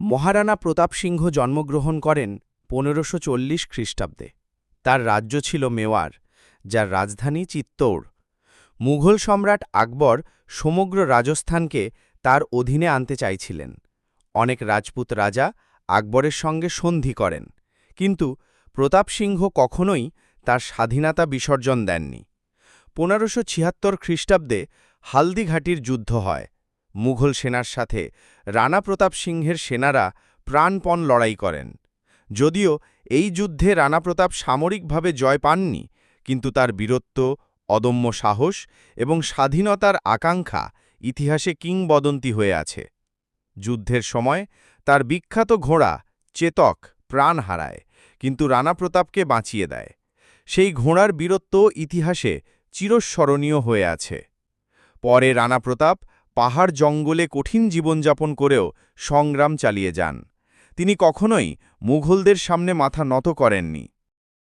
মহারানা প্রতাপ সিংহ জন্মগ্রহণ করেন পনেরোশো চল্লিশ খ্রিস্টাব্দে। তার রাজ্য ছিল মেওয়ার, যার রাজধানী চিত্তৌড়। মুঘল সম্রাট আকবর সমগ্র রাজস্থানকে তার অধীনে আনতে চাইছিলেন। অনেক রাজপুত রাজা আকবরের সঙ্গে সন্ধি করেন, কিন্তু প্রতাপ সিংহ কখনোই তার স্বাধীনতা বিসর্জন দেননি। পনেরোশো ছিয়াত্তর খ্রিস্টাব্দে হালদিঘাটির যুদ্ধ হয়। মুঘল সেনার সাথে রানা প্রতাপ সিংহের সেনারা প্রাণপণ লড়াই করেন। যদিও এই যুদ্ধে রানা প্রতাপ সামরিকভাবে জয় পাননি, কিন্তু তার বীরত্ব, অদম্য সাহস এবং স্বাধীনতার আকাঙ্ক্ষা ইতিহাসে কিংবদন্তি হয়ে আছে। যুদ্ধের সময় তার বিখ্যাত ঘোড়া চেতক প্রাণ হারায়, কিন্তু রানা প্রতাপকে বাঁচিয়ে দেয়। সেই ঘোড়ার বীরত্ব ইতিহাসে চিরস্মরণীয় হয়ে আছে। পরে রানা প্রতাপ পাহাড় জঙ্গলে কঠিন জীবনযাপন করেও সংগ্রাম চালিয়ে যান। তিনি কখনোই মুঘলদের সামনে মাথা নত করেননি।